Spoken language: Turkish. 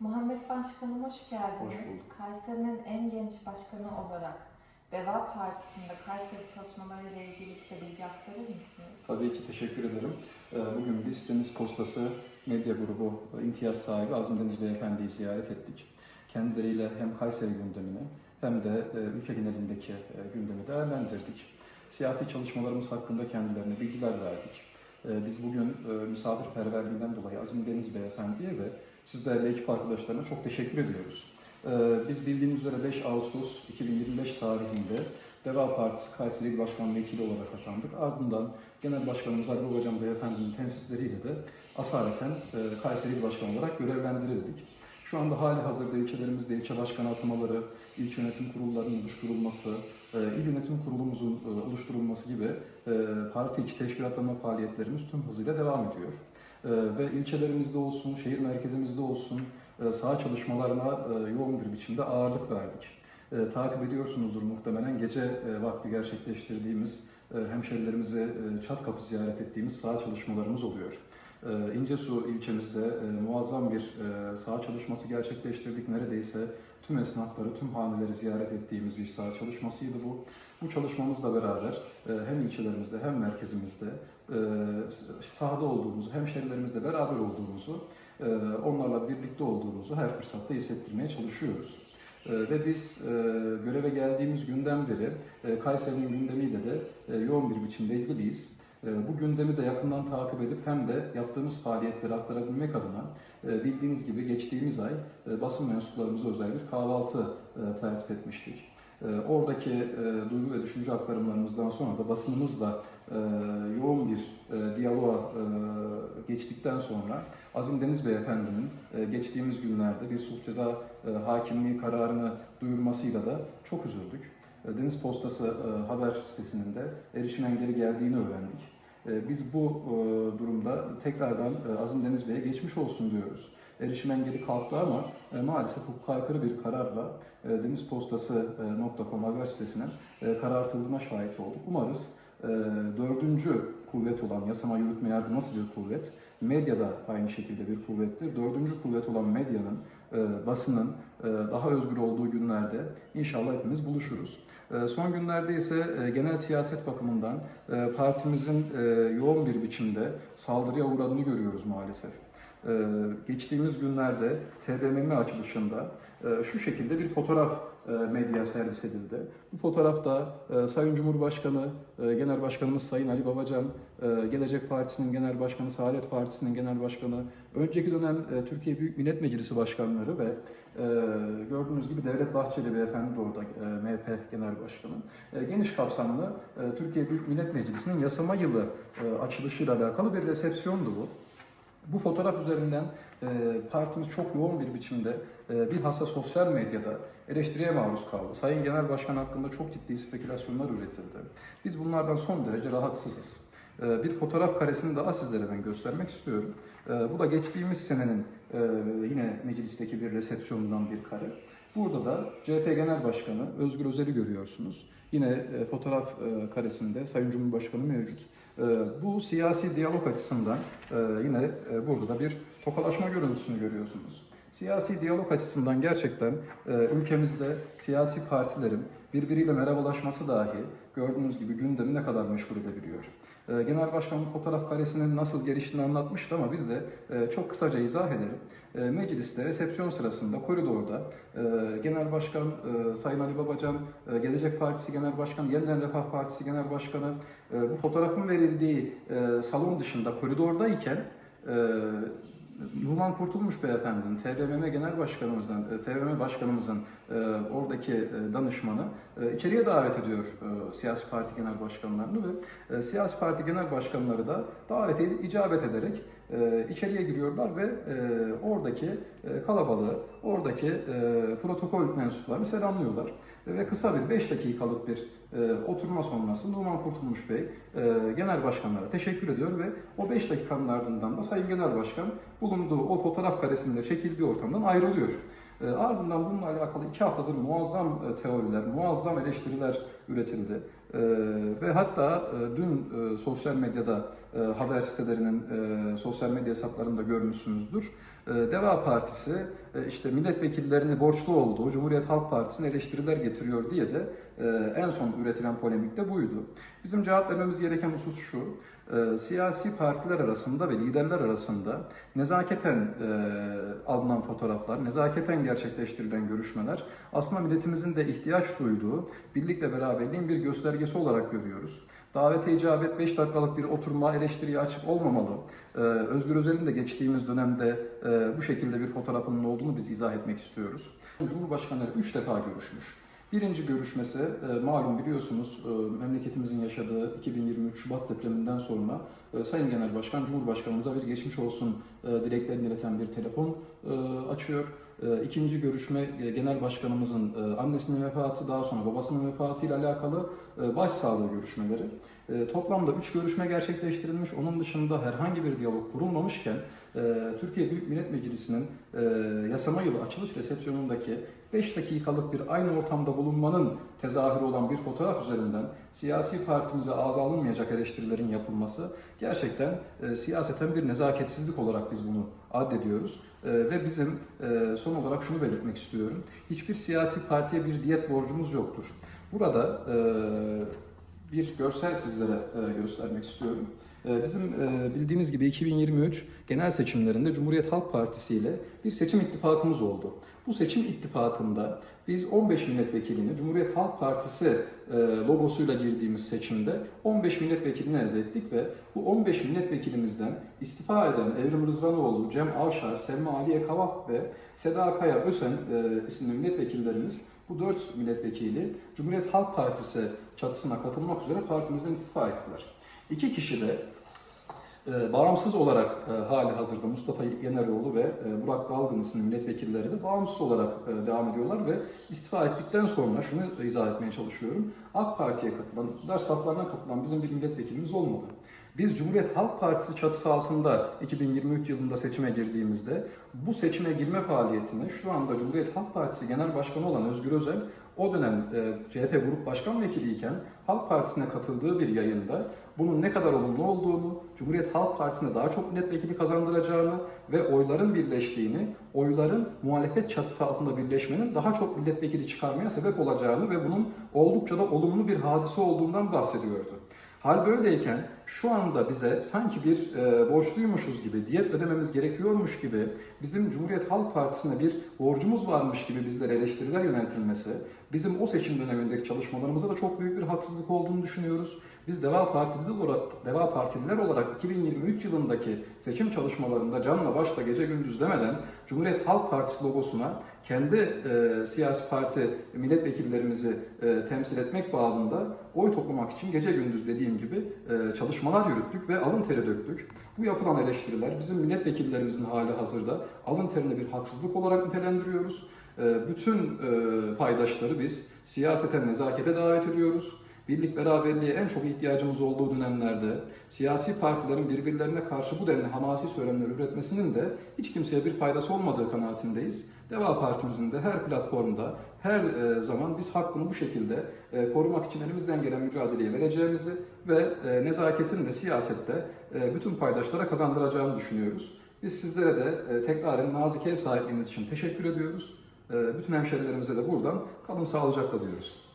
Muhammed Başkanım hoş geldiniz. Hoş bulduk. Kayseri'nin en genç başkanı olarak Deva Partisi'nde Kayseri çalışmaları ile ilgili bize bilgi aktarır mısınız? Tabii ki teşekkür ederim. Ee, Bugün biz Deniz Postası Medya Grubu imtiyaz sahibi Azim Deniz Beyefendi'yi ziyaret ettik. Kendileriyle hem Kayseri gündemini hem de e, ülke genelindeki e, gündemi değerlendirdik. Siyasi çalışmalarımız hakkında kendilerine bilgiler verdik. Ee, Biz bugün e, misafirperverliğinden dolayı Azim Deniz Beyefendi'ye ve siz değerli ekip arkadaşlarına çok teşekkür ediyoruz. Ee, Biz bildiğiniz üzere 5 Ağustos 2025 tarihinde Deva Partisi Kayseri İl Başkan Vekili olarak atandık. Ardından Genel Başkanımız Ali Babacan Beyefendi'nin tensipleriyle de asaleten e, Kayseri İl Başkanı olarak görevlendirildik. Şu anda hali hazırda ilçelerimizde ilçe başkanı atamaları, ilçe yönetim kurullarının oluşturulması, e, il yönetim kurulumuzun e, oluşturulması gibi e, parti içi teşkilatlama faaliyetlerimiz tüm hızıyla devam ediyor. Ve ilçelerimizde olsun, şehir merkezimizde olsun saha çalışmalarına yoğun bir biçimde ağırlık verdik. Takip ediyorsunuzdur muhtemelen gece vakti gerçekleştirdiğimiz e, hemşerilerimize e, çat kapı ziyaret ettiğimiz saha çalışmalarımız oluyor. E, İncesu ilçemizde muazzam bir e, saha çalışması gerçekleştirdik. Neredeyse tüm esnafları, tüm haneleri ziyaret ettiğimiz bir saha çalışmasıydı bu. Bu çalışmamızla beraber e, hem ilçelerimizde hem merkezimizde e, sahada olduğumuzu, hemşerilerimizle beraber olduğumuzu, e, onlarla birlikte olduğumuzu her fırsatta hissettirmeye çalışıyoruz. Ve biz göreve geldiğimiz günden beri Kayseri'nin gündemiyle de yoğun bir biçimde ilgiliyiz. E, Bu gündemi de yakından takip edip hem de yaptığımız faaliyetleri aktarabilmek adına e, bildiğiniz gibi geçtiğimiz ay e, basın mensuplarımıza özel bir kahvaltı e, tertip etmiştik. Oradaki duygu ve düşünce aktarımlarımızdan sonra da basınımızla yoğun bir diyaloğa geçtikten sonra Azim Deniz Beyefendi'nin geçtiğimiz günlerde bir sulh ceza hakimliği kararını duyurmasıyla da çok üzüldük. E, Deniz Postası e, haber sitesinin de erişim engeli geldiğini öğrendik. E, Biz bu durumda tekrardan Azim Deniz Bey'e geçmiş olsun diyoruz. Erişim engeli kalktı ama maalesef hukuka aykırı bir kararla denizpostası.com haber sitesinin karartıldığına şahit olduk. Umarız dördüncü kuvvet olan yasama yürütme yargı nasıl bir kuvvet? Medya da aynı şekilde bir kuvvettir. Dördüncü kuvvet olan medyanın, e, basının e, daha özgür olduğu günlerde inşallah hepimiz buluşuruz. E, Son günlerde ise e, genel siyaset bakımından e, partimizin e, yoğun bir biçimde saldırıya uğradığını görüyoruz maalesef. E, Geçtiğimiz günlerde TBMM açılışında e, şu şekilde bir fotoğraf e, medya servis edildi. Bu fotoğrafta e, Sayın Cumhurbaşkanı, Genel Başkanımız Sayın Ali Babacan, Gelecek Partisi'nin Genel Başkanı, Saadet Partisi'nin Genel Başkanı, önceki dönem Türkiye Büyük Millet Meclisi Başkanları ve gördüğünüz gibi Devlet Bahçeli Beyefendi de orada e, MHP Genel Başkanı. Geniş kapsamlı Türkiye Büyük Millet Meclisi'nin yasama yılı açılışıyla alakalı bir resepsiyondu bu. Bu fotoğraf üzerinden e, partimiz çok yoğun bir biçimde e, bilhassa sosyal medyada eleştiriye maruz kaldı. Sayın Genel Başkan hakkında çok ciddi spekülasyonlar üretildi. Biz bunlardan son derece rahatsızız. E, bir fotoğraf karesini daha sizlere ben göstermek istiyorum. E, bu da geçtiğimiz senenin e, yine meclisteki bir resepsiyonundan bir kare. Burada da CHP Genel Başkanı Özgür Özel'i görüyorsunuz. Yine e, fotoğraf e, karesinde Sayın Cumhurbaşkanı mevcut. E, Bu siyasi diyalog açısından e, yine e, burada da bir tokalaşma görüntüsünü görüyorsunuz. Siyasi diyalog açısından gerçekten e, ülkemizde siyasi partilerin birbiriyle merhabalaşması dahi gördüğünüz gibi gündemi ne kadar meşgul edebiliyor. E, Genel Başkanın fotoğraf karesinin nasıl geliştiğini anlatmıştı ama biz de e, çok kısaca izah edelim. E, Mecliste resepsiyon sırasında koridorda e, Genel Başkan Sayın Ali Babacan, Gelecek Partisi Genel Başkanı, Yeniden Refah Partisi Genel Başkanı bu fotoğrafın verildiği salon dışında koridordayken Numan Kurtulmuş Beyefendi'nin, TBMM Genel Başkanımızın, e, TBMM Başkanımızın e, oradaki e, danışmanı içeriye davet ediyor siyasi parti genel başkanlarını ve siyasi parti genel başkanları da davete icabet ederek içeriye giriyorlar ve oradaki kalabalığı, oradaki e, protokol mensuplarını selamlıyorlar. Ve kısa bir 5 dakikalık bir e, oturma sonrası Numan Kurtulmuş Bey e, genel başkanlara teşekkür ediyor ve o 5 dakikanın ardından da Sayın Genel Başkan bulunduğu o fotoğraf karesinde çekildiği ortamdan ayrılıyor. E, ardından bununla alakalı iki haftadır muazzam e, teoriler, muazzam eleştiriler üretildi. E, ve hatta e, dün e, sosyal medyada haber sitelerinin sosyal medya hesaplarında görmüşsünüzdür. E, Deva Partisi işte milletvekillerini borçlu olduğu Cumhuriyet Halk Partisi'ne eleştiriler getiriyor diye de en son üretilen polemik de buydu. Bizim cevap vermemiz gereken husus şu. E, Siyasi partiler arasında ve liderler arasında nezaketen e, alınan fotoğraflar, nezaketen gerçekleştirilen görüşmeler aslında milletimizin de ihtiyaç duyduğu birlik ve beraberliğin bir göstergesi olarak görüyoruz. Davete icabet 5 dakikalık bir oturma eleştiriye açık olmamalı. Ee, Özgür Özel'in de geçtiğimiz dönemde e, bu şekilde bir fotoğrafının olduğunu biz izah etmek istiyoruz. Cumhurbaşkanları 3 defa görüşmüş. Birinci görüşmesi e, malum biliyorsunuz e, memleketimizin yaşadığı 2023 Şubat depreminden sonra e, Sayın Genel Başkan Cumhurbaşkanımıza bir geçmiş olsun dileklerini ileten bir telefon açıyor. E, İkinci görüşme Genel Başkanımızın annesinin vefatı daha sonra babasının vefatı ile alakalı e, başsağlığı görüşmeleri. Toplamda 3 görüşme gerçekleştirilmiş. Onun dışında herhangi bir diyalog kurulmamışken Türkiye Büyük Millet Meclisi'nin yasama yılı açılış resepsiyonundaki 5 dakikalık bir aynı ortamda bulunmanın tezahürü olan bir fotoğraf üzerinden siyasi partimize ağza alınmayacak eleştirilerin yapılması gerçekten e, siyaseten bir nezaketsizlik olarak biz bunu addediyoruz. E, ve bizim e, son olarak şunu belirtmek istiyorum. Hiçbir siyasi partiye bir diyet borcumuz yoktur. Burada e, bir görsel sizlere e, göstermek istiyorum. E, Bizim e, bildiğiniz gibi 2023 genel seçimlerinde Cumhuriyet Halk Partisi ile bir seçim ittifakımız oldu. Bu seçim ittifakında biz 15 milletvekilini Cumhuriyet Halk Partisi logosuyla girdiğimiz seçimde 15 milletvekilini elde ettik ve bu 15 milletvekilimizden istifa eden Evrim Rızvanoğlu, Cem Avşar, Selma Aliye Kavak ve Seda Kaya Ösen isimli milletvekillerimiz bu dört milletvekili Cumhuriyet Halk Partisi çatısına katılmak üzere partimizden istifa ettiler. İki kişi de e, bağımsız olarak e, hali hazırda Mustafa Yeneroğlu ve e, Burak Dalgın isimli milletvekilleri de bağımsız olarak e, devam ediyorlar ve istifa ettikten sonra şunu izah etmeye çalışıyorum. AK Parti'ye katılan, iktidar saflarına katılan bizim bir milletvekilimiz olmadı. Biz Cumhuriyet Halk Partisi çatısı altında 2023 yılında seçime girdiğimizde bu seçime girme faaliyetini şu anda Cumhuriyet Halk Partisi Genel Başkanı olan Özgür Özel o dönem e, CHP Grup Başkan Vekiliyken Halk Partisi'ne katıldığı bir yayında bunun ne kadar olumlu olduğunu, Cumhuriyet Halk Partisi'ne daha çok milletvekili kazandıracağını ve oyların birleştiğini, oyların muhalefet çatısı altında birleşmenin daha çok milletvekili çıkarmaya sebep olacağını ve bunun oldukça da olumlu bir hadise olduğundan bahsediyordu. Hal böyleyken şu anda bize sanki bir e, borçluymuşuz gibi, diyet ödememiz gerekiyormuş gibi, bizim Cumhuriyet Halk Partisi'ne bir borcumuz varmış gibi bizlere eleştiriler yöneltilmesi, bizim o seçim dönemindeki çalışmalarımıza da çok büyük bir haksızlık olduğunu düşünüyoruz. Biz Deva Partililer olarak, Deva Partililer olarak 2023 yılındaki seçim çalışmalarında canla başla gece gündüz demeden Cumhuriyet Halk Partisi logosuna kendi e, siyasi parti milletvekillerimizi e, temsil etmek bağlamında oy toplamak için gece gündüz dediğim gibi e, çalışmalar yürüttük ve alın teri döktük. Bu yapılan eleştiriler bizim milletvekillerimizin hali hazırda alın terini bir haksızlık olarak nitelendiriyoruz. E, bütün e, paydaşları biz siyaseten nezakete davet ediyoruz. Birlik beraberliğe en çok ihtiyacımız olduğu dönemlerde siyasi partilerin birbirlerine karşı bu denli hamasi söylemler üretmesinin de hiç kimseye bir faydası olmadığı kanaatindeyiz. Deva Partimizin de her platformda, her e, zaman biz hakkını bu şekilde e, korumak için elimizden gelen mücadeleyi vereceğimizi ve e, nezaketin de siyasette bütün paydaşlara kazandıracağını düşünüyoruz. Biz sizlere de tekraren nazik ev sahipliğiniz için teşekkür ediyoruz. Bütün hemşerilerimize de buradan kalın sağlıcakla diyoruz.